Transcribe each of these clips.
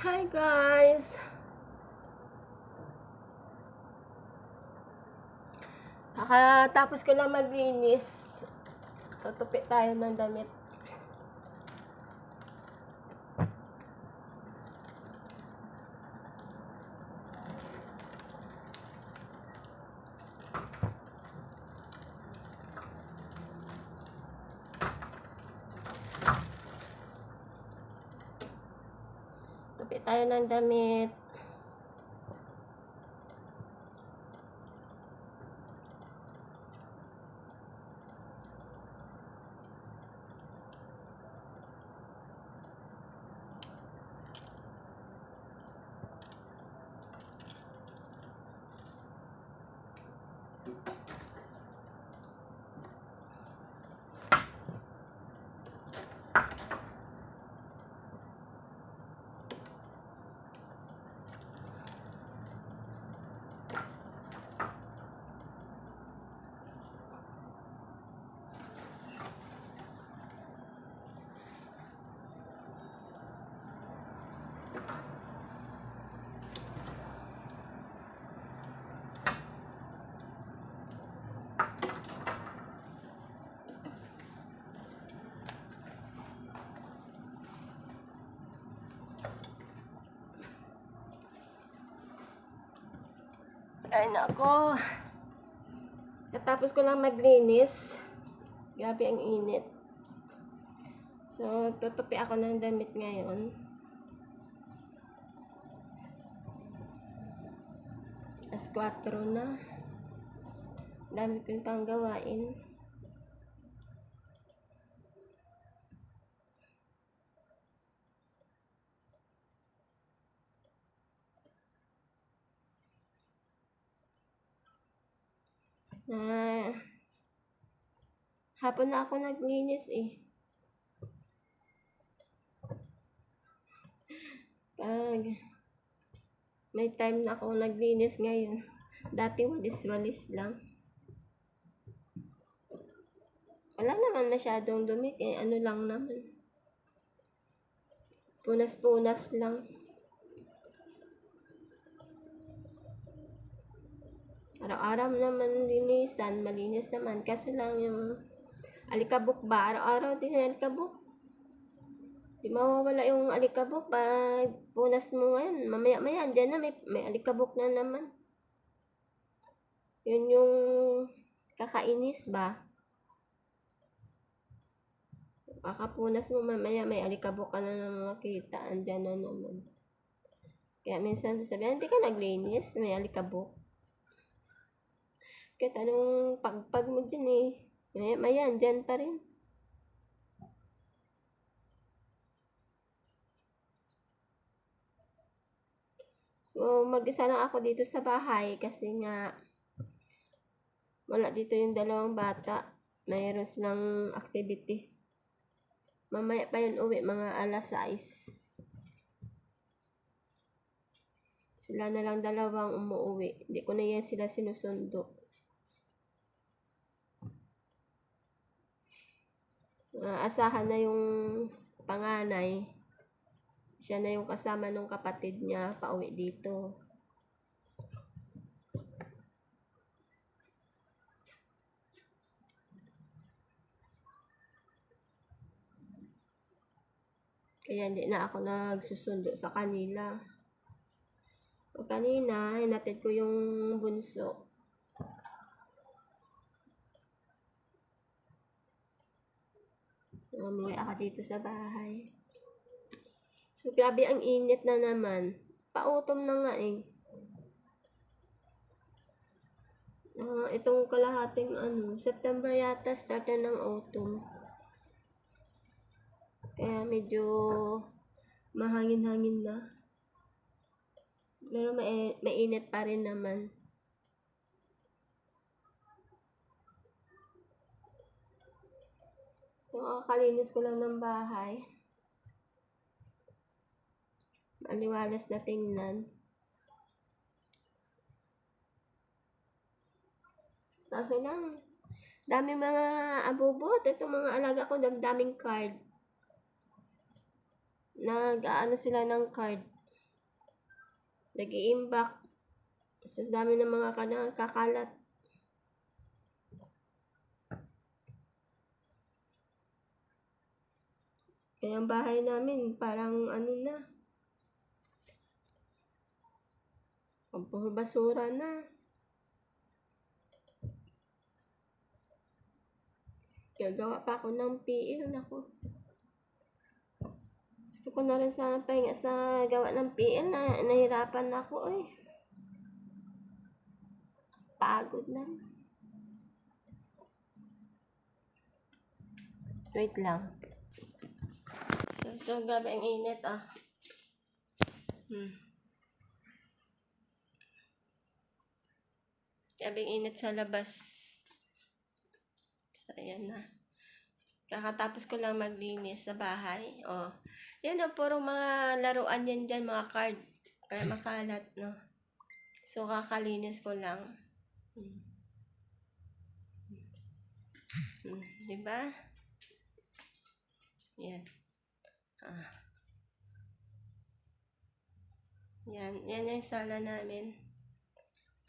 Hi guys! Kakatapos ko lang maglinis. Tutupi tayo ng damit. Tayo ng damit. Ay nako. Katapos ko lang maglinis. Grabe ang init. So, tutupi ako ng damit ngayon. As 4 na. Dami ko pang gawain. na hapon na ako naglinis eh. Pag may time na ako naglinis ngayon. Dati walis-walis lang. Wala naman masyadong dumi. Eh, ano lang naman. Punas-punas lang. Araw-araw naman linisan, malinis naman. Kaso lang yung alikabok ba, araw-araw din yung alikabok. Di mawawala yung alikabok pag punas mo ngayon. Mamaya-maya, dyan na may, may alikabok na naman. Yun yung kakainis ba? Kakapunas mo mamaya may alikabok ka na naman makita. Andyan na naman. Kaya minsan sabihan, hindi ka naglinis, may alikabok. Kahit anong pagpag mo dyan eh. Maya, maya, dyan pa rin. Mag-isa lang ako dito sa bahay kasi nga wala dito yung dalawang bata. Mayroon silang activity. Mamaya pa yun uwi, mga alas 6. Sila na lang dalawang umuwi. Hindi ko na yan sila sinusundo. Ah, asahan na yung panganay. Siya na yung kasama nung kapatid niya pauwi dito. Kaya hindi na ako nagsusundo sa kanila. O kanina, hinatid ko yung bunso. Umuwi ako dito sa bahay. So, grabe ang init na naman. Pautom na nga eh. Ah, itong kalahating ano, September yata start na ng autumn. Kaya medyo mahangin-hangin na. Pero mainit pa rin naman. So, kakalinis ko lang ng bahay. Maliwalas na tingnan. Kaso lang, dami mga abubot. Ito mga alaga ko, dam- daming card. Nag-ano sila ng card. nag-iimbak. Sa dami ng mga kana, kakalat. Kaya ang bahay namin, parang ano na. Ang puro basura na. Gagawa pa ako ng PL, nako. Gusto ko na rin sana pahinga sa gawa ng PL na nahirapan na ako eh. Pagod na. Wait lang. So, so grabe ang init ah. Hmm. Grabe ang init sa labas. So, ayan na. Kakatapos ko lang maglinis sa bahay. Oh. Yan o, puro mga laruan yan dyan, mga card. Kaya makalat, no? So, kakalinis ko lang. Hmm. Hmm. Diba? Yan. Ah. Yan. Yan yung sala namin.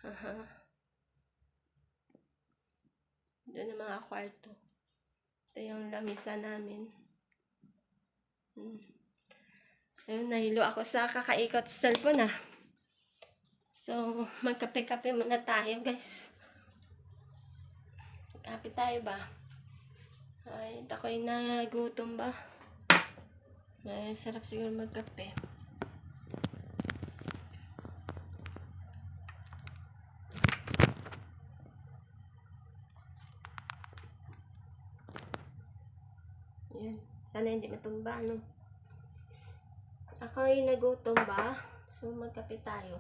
Aha. Doon ang mga kwarto. Ito yung lamisa namin. Hmm. Ayun, nahilo ako sa kakaikot sa cellphone ah. So, magkape-kape muna tayo guys. Kape tayo ba? Ay, ako'y nagutom ba? Ay, sarap siguro magkape. Yan. Sana hindi matumba, no? Ako ay nagutom ba? So, magkape tayo.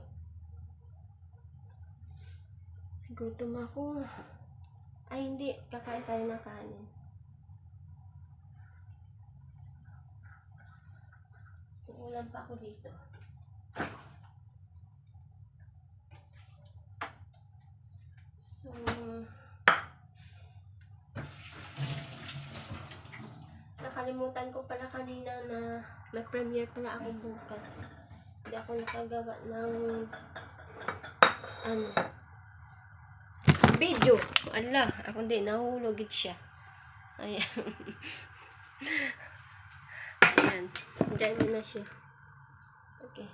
Gutom ako. Ay, hindi. Kakain tayo ng kanin. Ulam pa ako dito. So, nakalimutan ko pala kanina na may premiere pala ako bukas. Hindi ako nakagawa ng ano video. Ala, ako hindi nahulogit siya. Ayan. Ayan. Diyan na siya. Okay.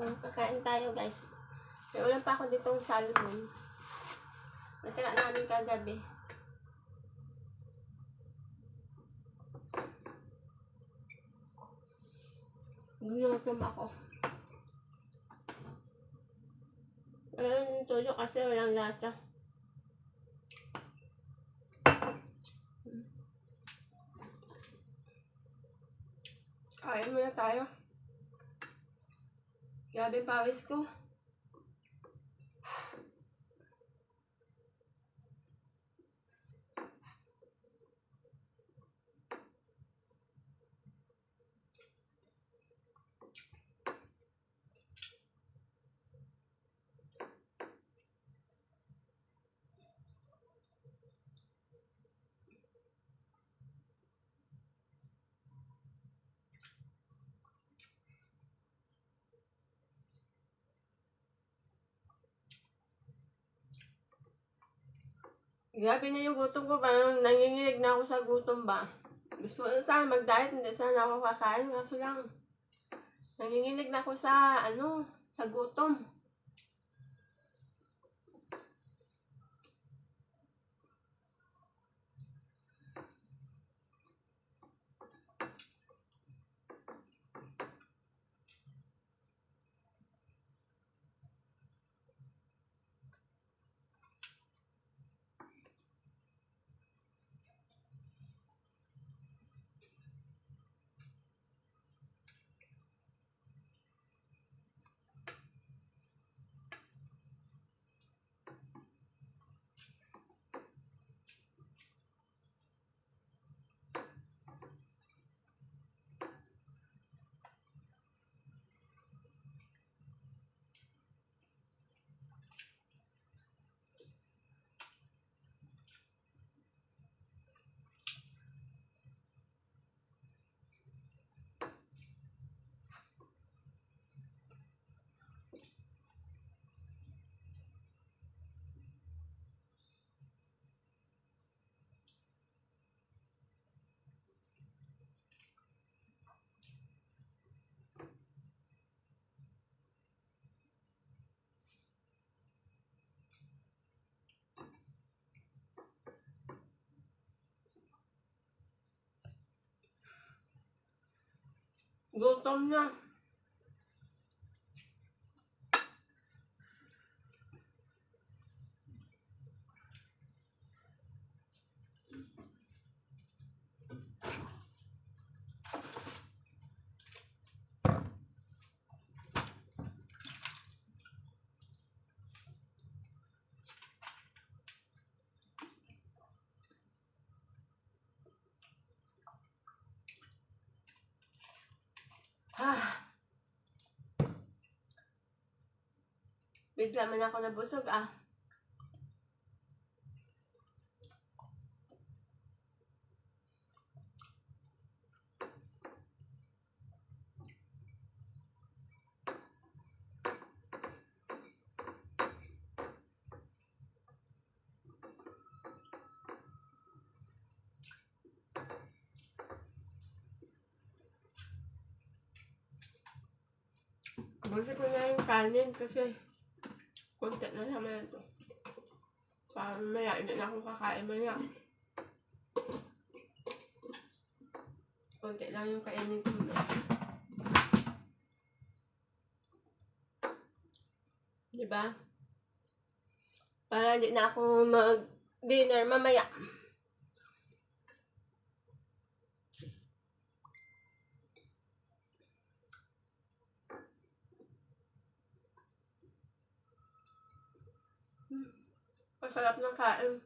So, kakain tayo guys. May ulam pa ako ditong salmon. Natira namin kagabi. Gutom ako. Ayun, yung tuyo kasi walang lasa. Kain muna tayo. Grabe pawis ko. Grabe na yung gutom ko. Parang nanginginig na ako sa gutom ba. Gusto ko na sana mag-diet. Hindi sana ako kakain. Kaso lang, nanginginig na ako sa, ano, sa gutom. Gutom na. Ah. Bigla man ako nabusog ah. Busi ko na yung kanin kasi konti na naman ito. Para mamaya, hindi na akong kakain maya. Konti lang yung kainin ko na. Diba? Para hindi na ako mag-dinner mamaya. Masarap ng kain.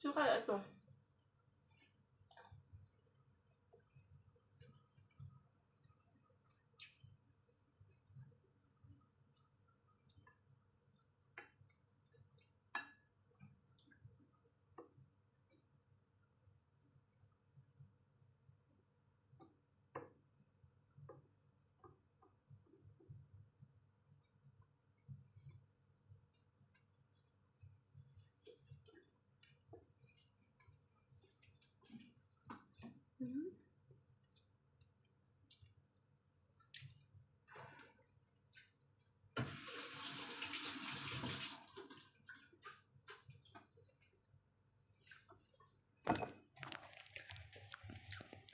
Suka ito. Mhm.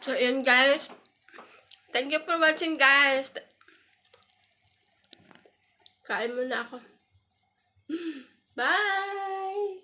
So, yun guys. Thank you for watching guys. Kain muna ako. Bye!